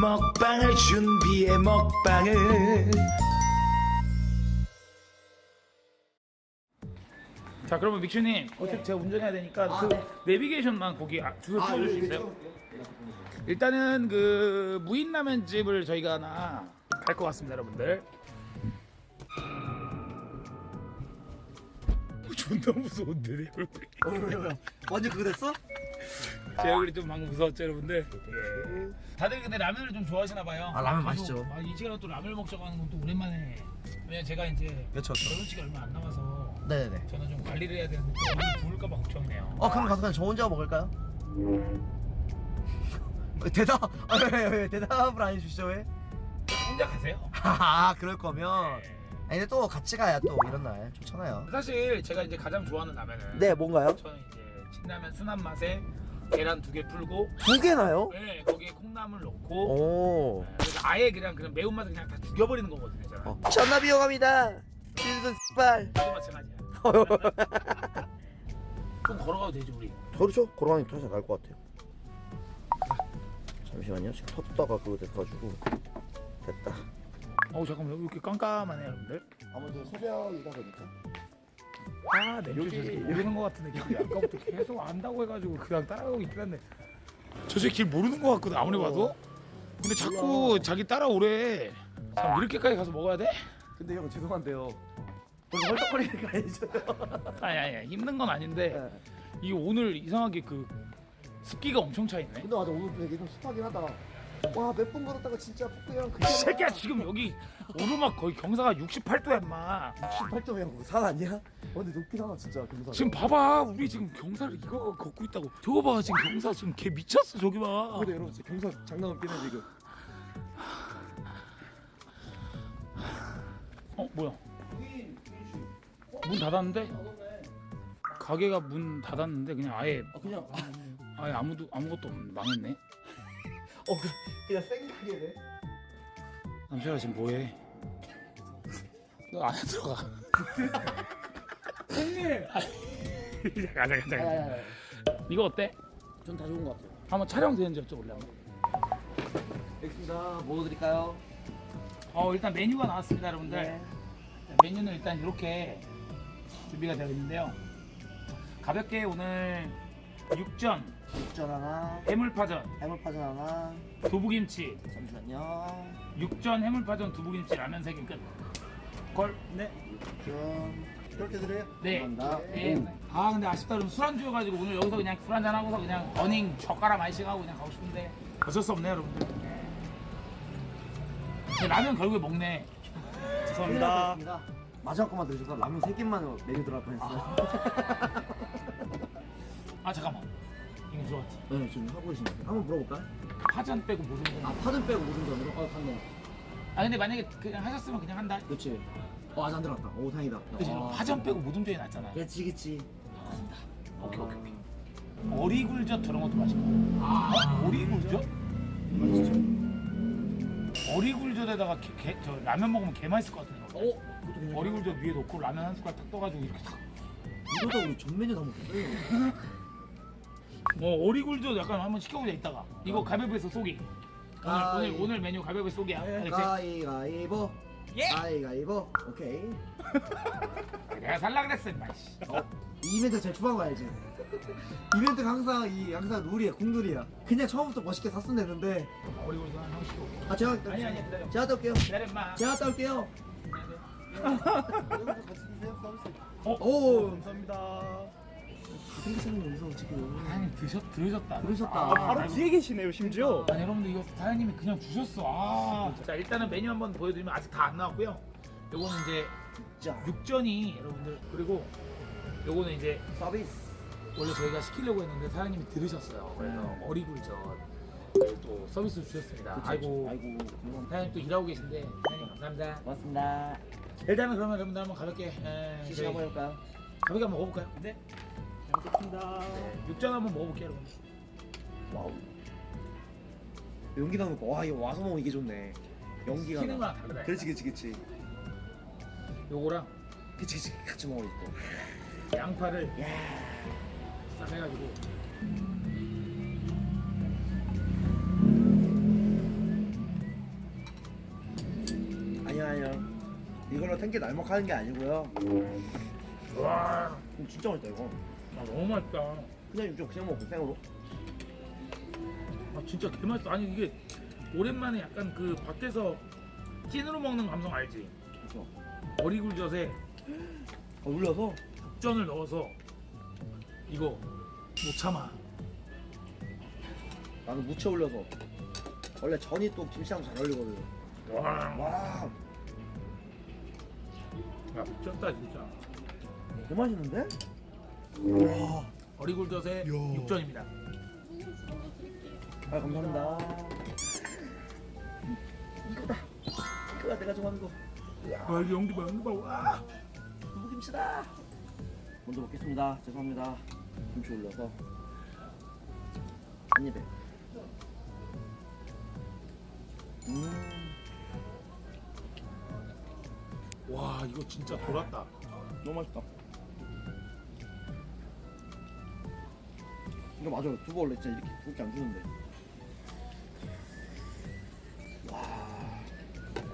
먹방을 준비해 먹방을. 자 그러면 믹슈님 어차피 제가 운전해야 되니까 그 내비게이션만 거기 아, 주소 찍어줄 수 있어요? 일단은 그 무인라면 집을 저희가 하나 갈 것 같습니다 여러분들. 존나 무서운데 내 얼굴이 완전 그거 됐어? 제 얼굴이 좀 방금 무서웠죠 여러분들 예. 다들 근데 라면을 좀 좋아하시나 봐요 아, 라면 계속 맛있죠. 아, 이 시간에 또 라면을 먹자고 하는 건 또 오랜만에 왜냐 제가 이제 그쵸, 그쵸. 결혼식이 얼마 안 남아서 네네. 저는 좀 관리를 해야 되는데 또 얼굴 부을까봐 걱정이네요 어 그럼 가서 그냥 저 혼자 먹을까요? 대답 아, 왜, 왜, 왜 대답을 안 해주시죠 왜? 혼자 가세요 아 그럴 거면 네. 아니 근데 또 같이 가야 또 이런 날 좋잖아요. 사실 제가 이제 가장 좋아하는 라면은 네 뭔가요? 저는 이제 신라면 순한 맛에 계란 두 개 풀고 두 개나요? 네, 거기에 콩나물 넣고 오. 네, 그래서 아예 그냥 그냥 매운맛을 그냥 다 죽여버리는 거거든요 저는 어. 전나비 이어갑니다. 신선 스빨. 이거 마찬가지야 좀 걸어가도 되지 우리 그렇죠. 걸어가니 더잘 나을 것 같아요. 잠시만요. 지금 텄다가 그거 돼가지고 됐다. 어우 잠깐만 여기 이렇게 깜깜하네 여러분들 아무래도 새벽이다 보니까. 아 내려주셔서 모르는 것 같은데 길이 아까부터 계속 안다고 해가지고 그냥 따라가고 있긴 한데 저 새끼 길 모르는 것 같거든 아무리 봐도 근데 자꾸 자기 따라오래 참 이렇게까지 가서 먹어야 돼? 근데 형 죄송한데요. 오늘 헐떡거리는 거 아니죠? 아니 아니 힘든 건 아닌데 네. 이게 오늘 이상하게 그 습기가 엄청 차 있네 근데 맞아 오늘 되게 좀 습하긴 하다. 와 몇 분 걸었다가 진짜 폭풍이랑 그이 새끼야 지금 여기 오르막 거의 경사가 68도야 임마. 68도면 산 아니야? 어, 근데 높긴 하다 진짜 경사. 지금 봐봐. 우리 지금 경사를 이거 걷고 있다고. 저거 봐 지금 경사 지금 개 미쳤어 저기 봐. 근데 여러분 진짜 경사 장난 없긴 해 지금. 어 뭐야? 문 닫았는데? 가게가 문 닫았는데 그냥 아예 아 그냥 아, 아예 아무도 아무것도 없네 망했네 어 그, 그냥 생각이네. 남자가 지금 뭐해 너 안에 들어가 형님. 가자 가자 가자 이거 어때? 전 다 좋은 것 같아요. 한번 촬영 되는지 여쭤볼래 한번 알겠습니다. 뭐 드릴까요? 어 일단 메뉴가 나왔습니다 여러분들 네. 자, 메뉴는 일단 이렇게 준비가 되어 있는데요 가볍게 오늘 육전, 육전 하나, 해물파전, 해물파전 하나. 두부김치 잠시만요. 육전, 해물파전, 두부김치 라면 세개 끝. 걸? 네. 육전. 그렇게 드려요? 네. 감사합니다. 네. 오. 아 근데 아쉽다 그럼 술안주여가지고 오늘 여기서 그냥 술 한잔 하고서 그냥 어닝 젓가락 많이씩 하고 그냥 가고 싶은데 어쩔 수 없네요 여러분들. 네. 근데 라면 결국에 먹네. 죄송합니다. 마지막 것만 드셔서 라면 세 개만 메뉴 들어갈 뻔했어요. 아 잠깐만. 이거 들어갔지. 네, 지금 하고 계시네요. 한번 물어볼까요? 파전 빼고 모든 거. 아, 파전 빼고 모든 전으로? 어, 갔네. 아 근데 만약에 그냥 하셨으면 그냥 한다. 그렇지. 어, 아직 안 들어갔다. 오, 다행이다. 그치? 아. 파전 빼고 모든 전이 낫잖아. 그치, 그치. 오케이 오케이 오케이. 어리굴젓 저런 것도 맛있고. 아 어리굴젓? 맛있죠? 어리굴젓에다가 게, 게, 저 라면 먹으면 개 맛있을 것 같은데. 어? 그것도 괜찮아. 어리굴젓 위에 놓고 라면 한 숟갈 딱 떠가지고 이렇게 탁. 이러다 우리 전 메뉴 다 먹겠어요. 뭐 어리굴젓 약간 한번 시켜보자 이따가. 이거 가위바위보에서 쏘기. 오늘 가위. 오늘 오늘 메뉴 가위바위보 쏘기야. 알겠지? 가위가위보. 예. 가위가위보. 오케이. 내가 살라 그랬어 임마. 씨. 어? 이 이벤트 제일 초반 거 알지? 이벤트가 항상 이 항상 룰이야, 공룰이야. 그냥 처음부터 멋있게 샀으면 되는데. 어리굴젓 하나 시켜. 아, 제가 아니 아니 기다려. 제가 갔다 올게요. 기다려 임마. 제가 갔다 올게요. 어? 오, 감사합니다. 생기시는 여기서 지금 아니 드셨 드셨다. 들으셨다. 아, 바로 뒤에 계시네요 심지어 아니 여러분들 이거 사장님이 그냥 주셨어. 아. 자 일단은 메뉴 한번 보여드리면 아직 다 안 나왔고요. 요거는 이제 자, 육전이 여러분들 그리고 요거는 이제 서비스. 원래 저희가 시키려고 했는데 사장님이 들으셨어요. 그래서 네, 또 서비스 주셨습니다. 아이고 아이고, 고마워. 사장님 또 일하고 계신데 사장님 감사합니다. 고맙습니다. 일단은 그러면 여러분들 한번 가볍게 에, 시식 저희 한번 해볼까요? 가볍게 한번 먹어볼까요? 네. 잘먹습니다 네, 육전 한번 먹어볼게요, 여러분. 와우. 연기 담고 와 이거 와서 먹으면 이게 좋네. 연기가 튀는 거랑 다르다. 그렇지 그렇지 그렇지. 요거랑 그치 그치 같이 먹어 이거. 양파를 싹 해가지고 이걸로 탱게 날먹하는 게 아니고요. 와. 음, 진짜 맛있다 이거. 아, 너무 맛있다. 그냥 좀 그냥 먹고 생으로. 아 진짜 개 맛있어. 아니 이게 오랜만에 약간 그 밖에서 찐으로 먹는 감성 알지? 그렇죠. 어리굴젓에 어, 올려서 국전을 넣어서 이거 못 참아. 나는 무채 올려서. 원래 전이 또 김치랑 잘 어울리거든. 와, 와, 야 미쳤다 진짜. 개 맛있는데? 와, 어리굴젓에 야. 육전입니다. 아 감사합니다. 이거다. 이거야 내가 좋아하는 거. 와 이게 연기 봐 연기 봐. 와. 두부김치다. 먼저 먹겠습니다. 죄송합니다. 김치 올려서 한 입에. 음, 와 이거 진짜 돌았다. 너무 맛있다. 이거 맞아요. 두부 원래 진짜 이렇게 두껍게 안 주는데.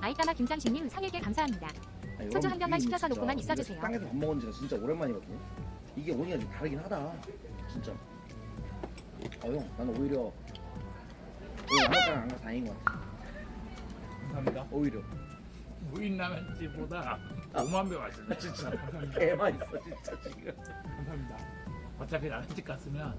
아이따마 김장식님 상에게 감사합니다. 아니, 소주 한 병만 시켜서 놓고만 있어주세요. 식당에서 밥 먹은 지가 진짜 오랜만이거든요. 이게 오니가 좀 다르긴 하다. 진짜. 어 형, 나는 오히려 오늘 아무까랑 안 가서 다행인 것 같아. 감사합니다. 오히려. 무인라면집보다 5만 배 맛있네 진짜. 개 맛있어 진짜 지금. 감사합니다. 어차피 라면집 갔으면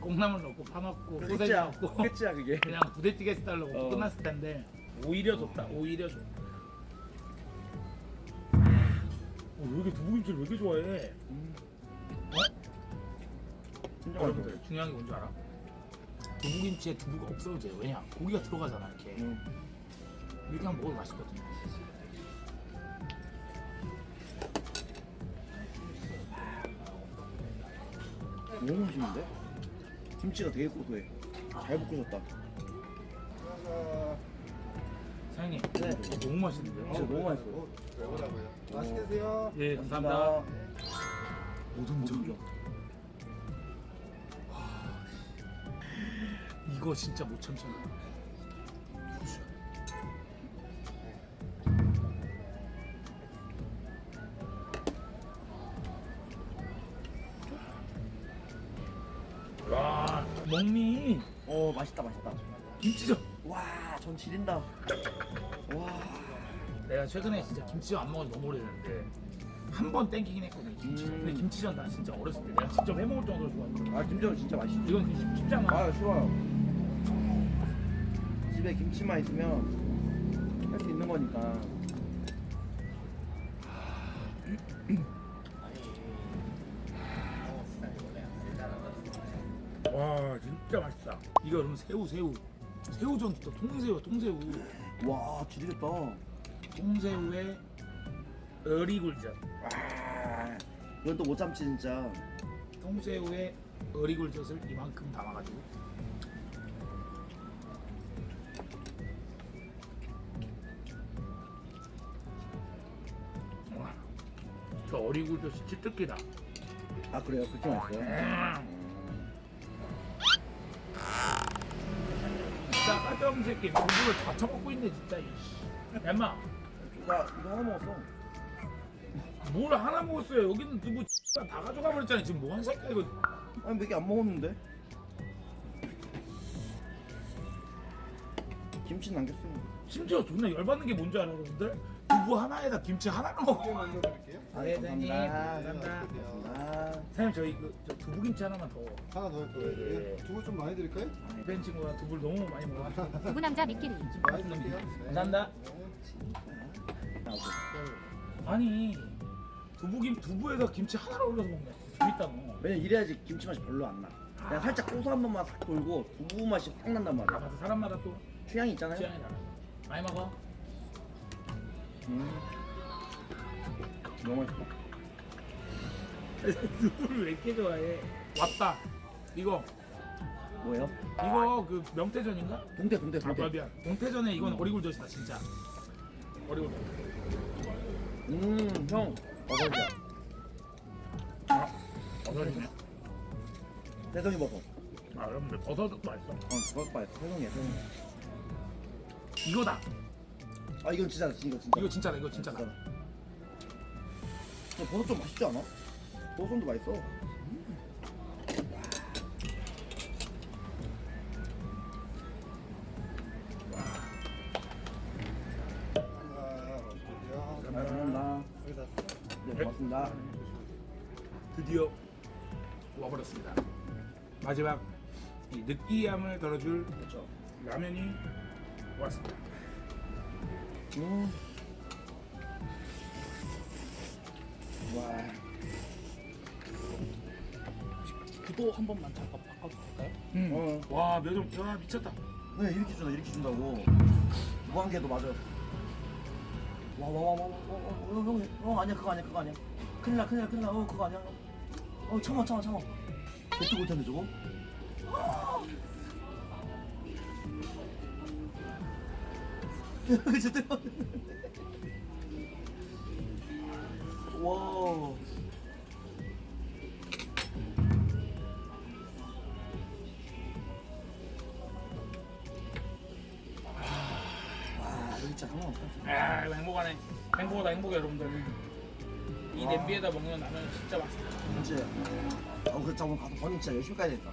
콩나물 넣고 파 넣고 소세지 끝이야. 넣고 끝이야 그게. 그냥 부대찌개 스타일로 먹고 어. 끝났을 텐데 오히려 좋다. 오히려 좋다. 어, 왜 이렇게 두부김치를 왜 이렇게 좋아해? 진짜 맛있어. 여러분들 중요한 게 뭔지 알아? 두부김치에 두부가 없어도 돼요. 왜냐? 고기가 들어가잖아 이렇게. 음. 이렇게 하면 먹어도 맛있거든 너무 맛있는데? 김치가 되게 고소해. 잘 볶으셨다. 사장님, 네. 이거 너무 맛있는데요? 진짜 너무 맛있어. 먹으라고요. 맛있게 드세요. 예, 감사합니다. 오동전. 이거 진짜 못 참잖아. 와, 맛있다 맛있다. 김치전. 와, 전 지린다. 와. 내가 최근에 진짜 김치전 안 먹은 지 너무 오래됐는데 한 번 땡기긴 했거든 김치전. 음. 근데 김치전 나 진짜 어렸을 때 내가 직접 해먹을 정도로 좋아했거든. 아 김치전 진짜 맛있지. 이건 진짜 쉽잖아. 아 좋아요. 집에 김치만 있으면 할 수 있는 거니까. 와 진짜 맛있다. 이거 그럼 새우 새우 새우전 또 통새우 통새우 와 지리겠다. 통새우에 어리굴젓 와. 이건 또 못 참지 진짜. 통새우에 어리굴젓을 이만큼 담아가지고 와, 저 어리굴젓이 찌뜯기다. 아 그래요? 그렇게 맛있어요? 음. 진짜 까점 새끼 두부를 다 처먹고 있네 진짜. 이씨. 엠마 나 이거 하나 먹었어. 뭘 하나 먹었어요? 여기는 두부 다 가져가 버렸잖아요. 지금 뭐한 새끼야 이거. 아니 몇개 안 먹었는데? 김치 남겼어요. 심지어 존나 열받는 게 뭔지 알아 여러분들? 두부 하나에다 김치 하나를 먹어. 드릴게요. 아, 네, 사장님. 감사합니다. 감사합니다. 아, 사장님 저희 그, 저 두부김치 하나만 더. 하나 더 예, 예. 더. 두부 좀 많이 드릴까요? 팬 친구가 두부를 너무 많이 먹어. 두부 남자 미끼리. 많이 드릴게요. 네. 감사합니다. 아. 아니 두부김 두부에다 김치 하나를 올려서 먹네. 재밌다 너. 왜냐면 이래야지 김치 맛이 별로 안 나. 그냥 살짝 고소한 맛만 싹 돌고 두부 맛이 확 난단 아 말이야. 맞아 사람마다 또 취향이 있잖아요. 취향이 달라. 많이 먹어. 음. 너무 맛있다. 두부를 왜 이렇게 좋아해? 왔다. 이거 뭐예요? 이거 그 명태전인가? 동태 동태 아 동태. 미안. 동태전에 이건 어리굴젓이다 진짜. 어리굴젓. 음, 형. 버섯이야. 버섯이네. 세성이 버섯. 아 여러분들 버섯도 맛있어. 어, 버섯 맛있어. 세성이야, 세성이. 이거다. 아 이건 진짜 이거 진짜. 이거 진짜다 이거 진짜다 근데 버섯 좀 맛있지 않아? 버섯도 맛있어. 네 고맙습니다. 드디어 와버렸습니다 마지막 이 느끼함을 덜어줄 그렇죠. 라면이 왔습니다 음. 와. 구도 한 번만 잠깐 바꿔도 될까요? 음. 어. 와 매점 야 미쳤다 네 이렇게 준다 이렇게 준다고. 무한개도 맞아. 와와와와와형 형 아니야 그거 아니야 그거 아니야. 큰일 나 큰일 나 큰일 나. 어 그거 아니야. 어 참아 참아 참아. 뱉고 올 텐데 저거. 진짜. 와. 진짜 상관없다. 아 이거 행복하네 행복하다 행복해 여러분들 이 와. 냄비에다 먹는 라면 진짜 맛있다 진짜. 어, 그래, 오늘 가서 버닝 진짜 열심히 까야 되겠다.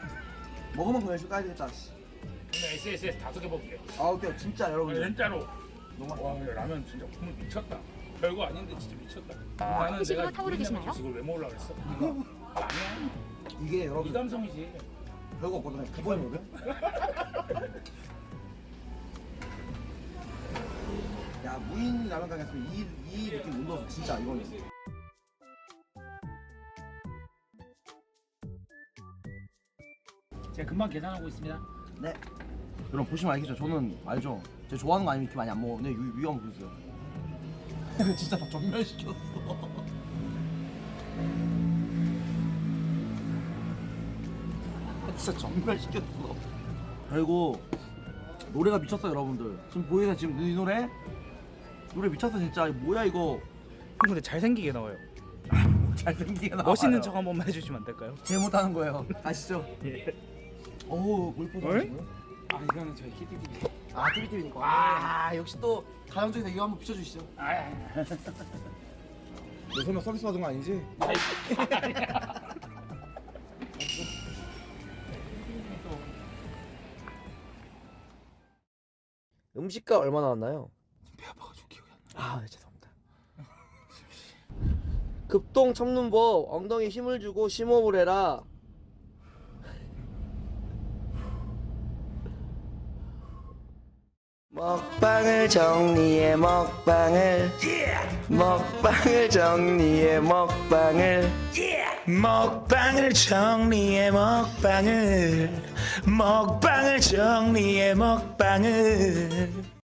먹을 만큼 열심히 까야 되겠다. 씨. 오늘 SSS 다섯 개 먹을게 아, 오케이. 진짜 아, 여러분들. 진짜로 너무 와 근데 라면 진짜 국물 미쳤다 별거 아닌데 진짜 미쳤다 나는 음식으로 내가 타오르 우리 계시나요? 이걸 왜 먹으려고 그랬어 아니야 이게 이 여러분 감성이지 별거 없거든요. 기본이거든. 야, 무인 라면 가게에서는 이, 이 느낌 못 넣어서 진짜 이거는. 제가 금방 계산하고 있습니다 네. 여러분 보시면 알겠죠? 저는 알죠? 제가 좋아하는 거 아니면 이렇게 많이 안 먹어. 근데 위, 위 한번 보세요. 진짜 다 전멸시켰어. 진짜 전멸시켰어. 그리고 노래가 미쳤어 여러분들. 지금 보이세요? 지금 이 노래? 노래 미쳤어 진짜. 뭐야 이거? 형 근데 잘생기게 나와요. 잘생기게 나와요. 멋있는 척 한 번만 해주시면 안 될까요? 제일 못하는 거예요. 아시죠? 예. 오 골프도 어이? 하시고요. 아 이거는 저희 키티비 아 띠비띠비니까. 아 역시 또 가정 중에서 이거 한번 비춰주시죠. 아 너 설마 서비스 받은 거 아니지? 음식가 얼마 나왔나요? 아, 네, 죄송합니다. 급동 참는법 엉덩이 힘을 주고 심호흡을 해라. 먹방을 정리해 먹방을 먹방을 정리해 먹방을 먹방을 정리해 먹방을 먹방을 정리해 먹방을